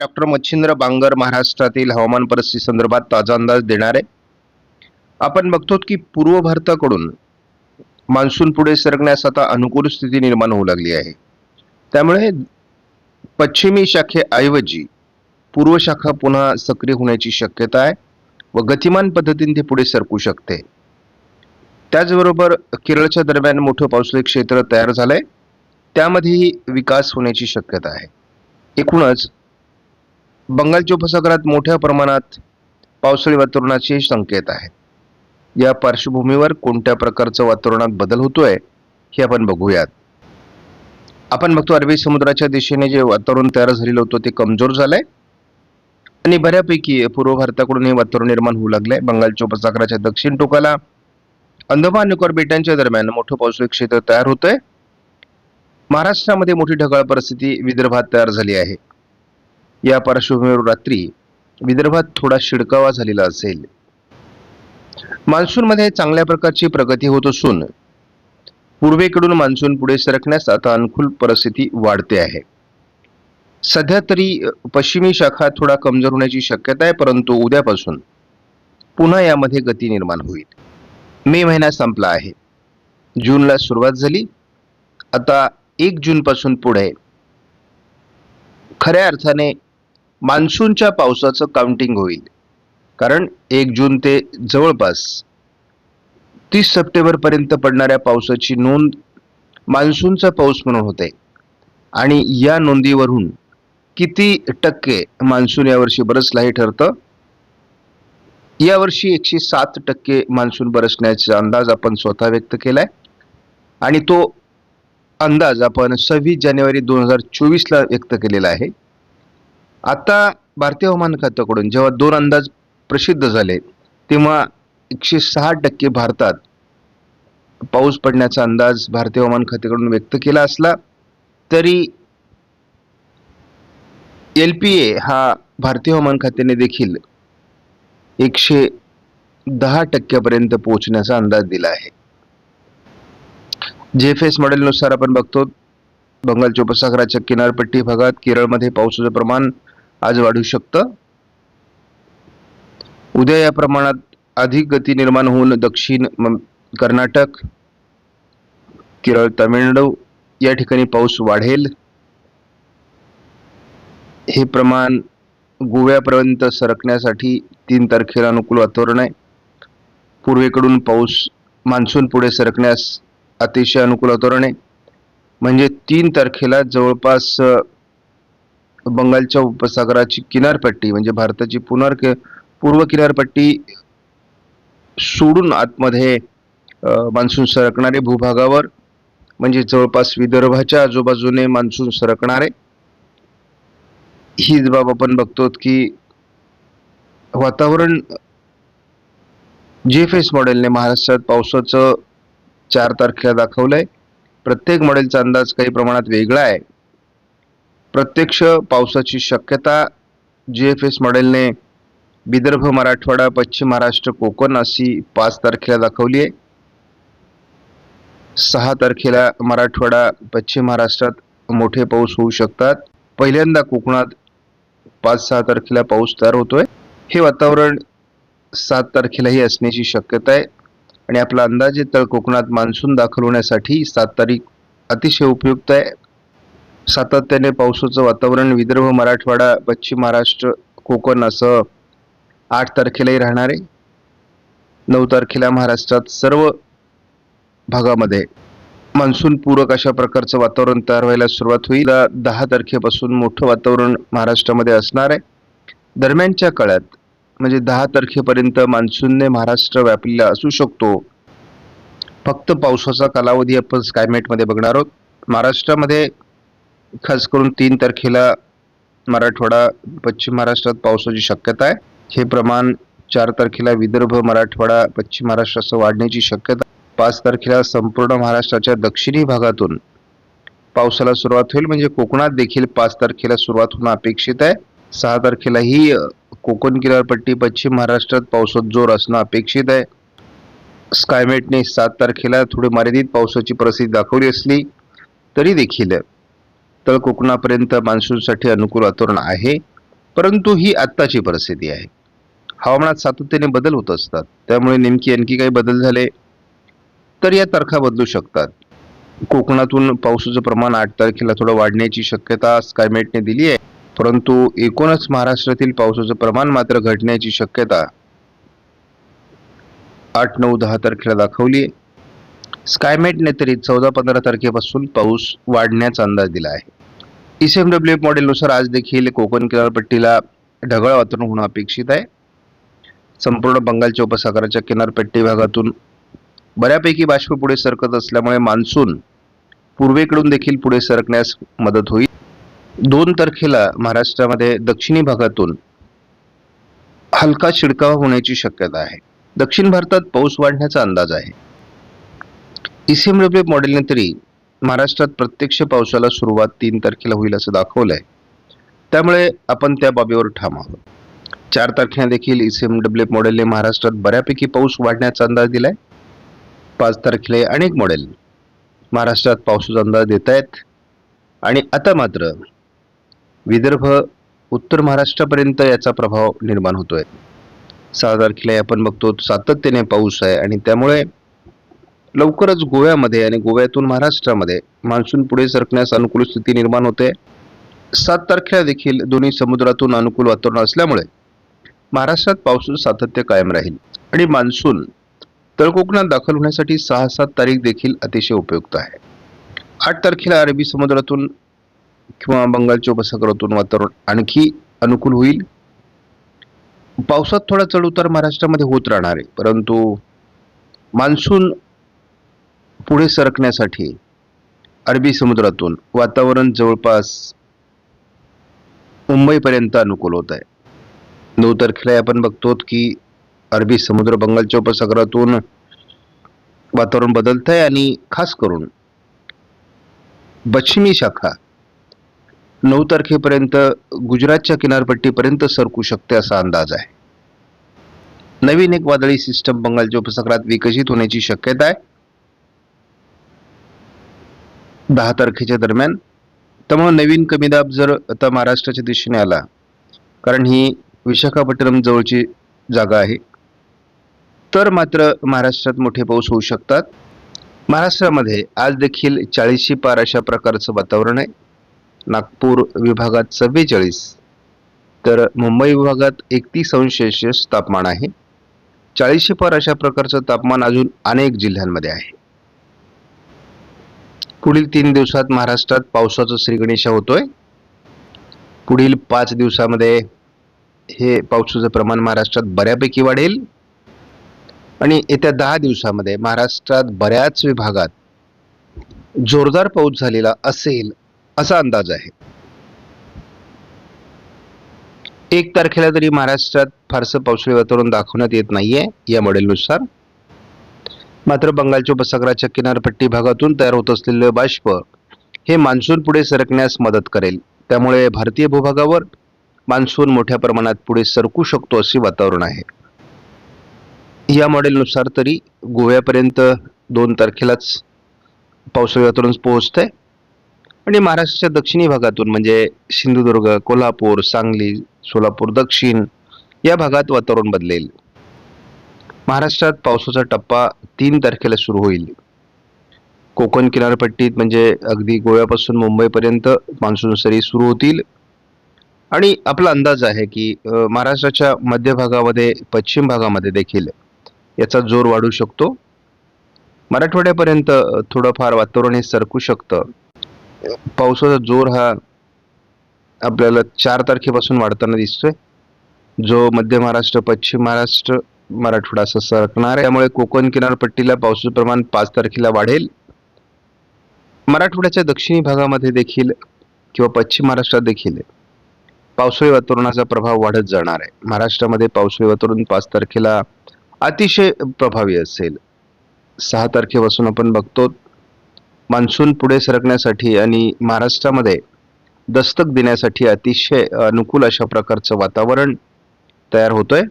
Doctor Machhindra Bangar महाराष्ट्रातील हवामान परिस्थिती संदर्भात ताजा अंदाज देणार आहे. आपण बघतो की पूर्व भारताकडून मान्सून पुढे सरकण्यास आता अनुकूल स्थिती निर्माण होऊ लागली आहे. त्यामुळे पश्चिमी शाखेऐवजी पूर्व शाखा पुन्हा सक्रिय होण्याची शक्यता आहे व गतिमान पद्धतीने ते पुढे सरकू शकते. त्याचबरोबर केरळच्या दरम्यान मोठं पावसाळी क्षेत्र तयार झालंय. त्यामध्येही विकास होण्याची शक्यता आहे. एकूणच बंगालच्या उपसागरात मोठ्या प्रमाणात पावसाळी वातावरणाचे संकेत आहेत. या पार्श्वभूमीवर कोणत्या प्रकारचं वातावरणात बदल होतोय हे आपण बघूयात. आपण बघतो अरबी समुद्राच्या दिशेने जे वातावरण तयार झालेलं होतं ते कमजोर झालंय. आणि बऱ्यापैकी पूर्व भारताकडून हे वातावरण निर्माण होऊ लागलंय. बंगालच्या उपसागराच्या दक्षिण टोकाला अंदमान निकोबार बेटांच्या दरम्यान मोठं पावसाळी क्षेत्र तयार होतंय. महाराष्ट्रामध्ये मोठी ढगाळ परिस्थिती विदर्भात तयार झाली आहे. या पार्श्वभूमीवर रात्री विदर्भात थोडा शिडकावा झालेला असेल. मान्सूनमध्ये चांगल्या प्रकारची प्रगती होत असून पूर्वेकडून मान्सून पुढे सरकण्यास आता अनुकूल परिस्थिती वाढते आहे. सध्या तरी पश्चिमी शाखा थोडा कमजोर होण्याची शक्यता आहे परंतु उद्यापासून पुन्हा यामध्ये गती निर्माण होईल. मे महिना संपला आहे. जूनला सुरुवात झाली. आता एक जून पासून पुढे खऱ्या अर्थाने मान्सूनच्या पावसाचं काउंटिंग होईल. कारण एक जून ते जवळपास तीस सप्टेंबरपर्यंत पडणाऱ्या पावसाची नोंद मान्सूनचा पाऊस म्हणून होते. आणि या नोंदीवरून किती टक्के मान्सून यावर्षी बरसला हे ठरतं? यावर्षी एकशे सात टक्के मान्सून बरसण्याचा अंदाज आपण स्वतः व्यक्त केलाय. आणि तो अंदाज आपण सव्वीस जानेवारी दोन हजार चोवीसला व्यक्त केलेला आहे. आता भारतीय हवामान खात्याकडून जेव्हा दोन अंदाज प्रसिद्ध झाले तेव्हा एकशे सहा टक्के भारतात पाऊस पडण्याचा अंदाज भारतीय हवामान खात्याकडून व्यक्त केला असला तरी एल पी ए हा भारतीय हवामान खात्याने देखील एकशे दहा टक्क्यापर्यंत पोहोचण्याचा अंदाज दिला आहे. जे फेस मॉडेलनुसार आपण बघतो बंगालच्या उपसागराच्या किनारपट्टी भागात केरळमध्ये पावसाचं प्रमाण आज वाढू शकतं. उद्या या प्रमाणात अधिक गती निर्माण होऊन दक्षिण म- कर्नाटक केरळ तामिळनाडू या ठिकाणी पाऊस वाढेल. हे प्रमाण गोव्यापर्यंत सरकण्यासाठी तीन तारखेला अनुकूल वातावरण आहे. पूर्वेकडून पाऊस मान्सून पुढे सरकण्यास अतिशय अनुकूल वातावरण आहे. म्हणजे तीन तारखेला जवळपास बंगालच्या उपसागराची किनारपट्टी म्हणजे भारताची पुनर पूर्व किनारपट्टी सोडून आतमध्ये मान्सून सरकणारे भूभागावर म्हणजे जवळपास विदर्भाच्या आजूबाजूने मान्सून सरकणारे. हीच बाब आपण बघतो की वातावरण जे फेस मॉडेलने महाराष्ट्रात पावसाचं चार तारखेला दाखवलंय. प्रत्येक मॉडेलचा अंदाज काही प्रमाणात वेगळा आहे. प्रत्यक्ष पावसाची शक्यता जी एफ एस मॉडेलने विदर्भ मराठवाडा पश्चिम महाराष्ट्र कोकण अशी पाच तारखेला दाखवली आहे. सहा तारखेला मराठवाडा पश्चिम महाराष्ट्रात मोठे पाऊस होऊ शकतात. पहिल्यांदा कोकणात पाच सहा तारखेला पाऊस तयार होतोय. हे वातावरण सात तारखेलाही असण्याची शक्यता आहे. आणि आपला अंदाजे तळ कोकणात मान्सून दाखल होण्यासाठी सात तारीख अतिशय उपयुक्त आहे. सातत्याने पावसाचं वातावरण विदर्भ मराठवाडा पश्चिम महाराष्ट्र कोकण असं आठ तारखेलाही राहणार आहे. नऊ तारखेला महाराष्ट्रात सर्व भागामध्ये मान्सून पूरक अशा प्रकारचं वातावरण तयार व्हायला सुरुवात होईल. दहा तारखेपासून मोठं वातावरण महाराष्ट्रामध्ये असणार आहे. दरम्यानच्या काळात म्हणजे दहा तारखेपर्यंत मान्सूनने महाराष्ट्र व्यापलेला असू शकतो. फक्त पावसाचा कालावधी आपण स्कायमेटमध्ये बघणार आहोत. महाराष्ट्रामध्ये खास करून तीन तारखेला मराठवाडा पश्चिम महाराष्ट्रात पावसाची शक्यता आहे. हे प्रमाण चार तारखेला विदर्भ मराठवाडा पश्चिम महाराष्ट्रासह वाढण्याची शक्यता पाच तारखेला संपूर्ण महाराष्ट्राच्या दक्षिणी भागातून पावसाला सुरुवात होईल. म्हणजे कोकणात देखील पाच तारखेला सुरुवात होणं अपेक्षित आहे. सहा तारखेलाही कोकण किनारपट्टी पश्चिम महाराष्ट्रात पावसात जोर असणं अपेक्षित आहे. स्कायमेटने सात तारखेला थोडी मर्यादित पावसाची परिस्थिती दाखवली असली तरी देखील तळ कोकणापर्यंत मान्सूनसाठी अनुकूल वातावरण आहे परंतु ही आत्ताची परिस्थिती आहे. हवामानात सातत्याने बदल होत असतात त्यामुळे नेमकी आणखी काही बदल झाले तर या तारखा बदलू शकतात. कोकणातून पावसाचं प्रमाण आठ तारखेला थोडं वाढण्याची शक्यता स्कायमेटने दिली आहे परंतु एकूणच महाराष्ट्रातील पावसाचं प्रमाण मात्र घटण्याची शक्यता आठ नऊ दहा तारखेला दाखवली आहे. स्कायमेटने तरी चौदा पंधरा तारखेपासून पाऊस वाढण्याचा अंदाज दिला आहे. ई सी एम डब्ल्यू मॉडेलनुसार आज देखील कोकण किनारपट्टीला ढगाळ वातावरण होणं अपेक्षित आहे. संपूर्ण बंगालच्या उपसागराच्या किनारपट्टी भागातून बऱ्यापैकी बाष्प पुढे सरकत असल्यामुळे मान्सून पूर्वेकडून देखील पुढे सरकण्यास मदत होईल. दोन तारखेला महाराष्ट्रामध्ये दक्षिणी भागातून हलका शिडकावा होण्याची शक्यता आहे. दक्षिण भारतात पाऊस वाढण्याचा अंदाज आहे. ईसीएमडब्ल्यू मॉडेलने तरी महाराष्ट्रात प्रत्यक्ष पावसाला सुरुवात तीन तारखेला होईल असं दाखवलं आहे त्यामुळे आपण त्या बाबीवर ठाम आहोत. चार तारखेला देखील ईसीएमडब्ल्यू मॉडेलने महाराष्ट्रात बऱ्यापैकी पाऊस वाढण्याचा अंदाज दिलाय. पाच तारखेला अनेक मॉडेल महाराष्ट्रात पावसाचा अंदाज देत आहेत आणि आता मात्र विदर्भ उत्तर महाराष्ट्रापर्यंत याचा प्रभाव निर्माण होतोय. सहा तारखेला आपण बघतो सातत्याने पाऊस आहे आणि त्यामुळे लवकरच गोव्यामध्ये आणि गोव्यातून महाराष्ट्रामध्ये मान्सून पुढे सरकण्यास अनुकूल स्थिती निर्माण होते. सात तारखेला देखील दोन्ही समुद्रातून अनुकूल वातावरण असल्यामुळे महाराष्ट्रात पावसाचं सातत्य कायम राहील आणि मान्सून तळकोकणात दाखल होण्यासाठी सहा सात तारीख देखील अतिशय उपयुक्त आहे. आठ तारखेला अरबी समुद्रातून किंवा बंगालच्या उपसागरातून वातावरण आणखी अनुकूल होईल. पावसात थोडा चढउतार महाराष्ट्रामध्ये होत राहणार आहे परंतु मान्सून पुढे सरकण्यासाठी अरबी समुद्रातून वातावरण जवळपास मुंबईपर्यंत अनुकूल होत आहे. नऊ तारखेला आपण बघतो की अरबी समुद्र बंगालच्या उपसागरातून वातावरण बदलत आहे आणि खास करून पश्चिमी शाखा नऊ तारखेपर्यंत गुजरातच्या किनारपट्टीपर्यंत सरकू शकते असा अंदाज आहे. नवीन एक वादळी सिस्टम बंगालच्या उपसागरात विकसित होण्याची शक्यता आहे. दहा तारखेच्या दरम्यान. त्यामुळं नवीन कमी दाब जर आता महाराष्ट्राच्या दिशेने आला कारण ही विशाखापट्टणम जवळची जागा आहे. तर मात्र महाराष्ट्रात मोठे पाऊस होऊ शकतात. महाराष्ट्रामध्ये आज देखील चाळीसशे पार अशा प्रकारचं वातावरण आहे. नागपूर विभागात चव्वेचाळीस तर मुंबई विभागात एकतीस अंश सेल्सिअस तापमान आहे. चाळीसशे पार अशा प्रकारचं तापमान अजून अनेक जिल्ह्यांमध्ये आहे. पुढील तीन दिवसात महाराष्ट्रात पावसाचा श्रीगणेशा होतोय. पुढील पाच दिवसामध्ये हे पावसाचं प्रमाण महाराष्ट्रात बऱ्यापैकी वाढेल. आणि येत्या दहा दिवसामध्ये महाराष्ट्रात बऱ्याच विभागात जोरदार पाऊस झालेला असेल असा अंदाज आहे. एक तारखेला तरी महाराष्ट्रात फारसं पावसाळी वातावरण दाखवण्यात येत नाहीये या मॉडेलनुसार मात्र बंगालच्या उपसागराच्या किनारपट्टी भागातून तयार होत असलेले बाष्प हे मान्सून पुढे सरकण्यास मदत करेल. त्यामुळे भारतीय भूभागावर मान्सून मोठ्या प्रमाणात पुढे सरकू शकतो असे वातावरण आहे. या मॉडेलनुसार तरी गोव्यापर्यंत दोन तारखेलाच पावसाळी वातावरण पोहोचतंय. आणि महाराष्ट्राच्या दक्षिणी भागातून म्हणजे सिंधुदुर्ग कोल्हापूर सांगली सोलापूर दक्षिण या भागात वातावरण बदलेल. महाराष्ट्रात पावसाचा टप्पा तीन तारखेला सुरू होईल. कोकण किनारपट्टीत म्हणजे अगदी गोव्यापासून मुंबईपर्यंत मान्सून सरी सुरू होतील. आणि आपला अंदाज आहे की महाराष्ट्राच्या मध्य भागामध्ये पश्चिम भागामध्ये देखील याचा जोर वाढू शकतो. मराठवाड्यापर्यंत थोडंफार वातावरण हे सरकू शकतं. पावसाचा जोर हा आपल्याला चार तारखेपासून वाढताना दिसतोय. जो मध्य महाराष्ट्र पश्चिम महाराष्ट्र मराठवाडा असं सरकणार आहे. त्यामुळे कोकण किनारपट्टीला पावसाचं प्रमाण पाच तारखेला वाढेल. मराठवाड्याच्या दक्षिणी भागामध्ये देखील किंवा पश्चिम महाराष्ट्रात देखील पावसाळी वातावरणाचा प्रभाव वाढत जाणार आहे. महाराष्ट्रामध्ये पावसाळी वातावरण पाच तारखेला अतिशय प्रभावी असेल. सहा तारखेपासून आपण बघतो मान्सून पुढे सरकण्यासाठी आणि महाराष्ट्रामध्ये दस्तक देण्यासाठी अतिशय अनुकूल अशा प्रकारचं वातावरण तयार होतोय.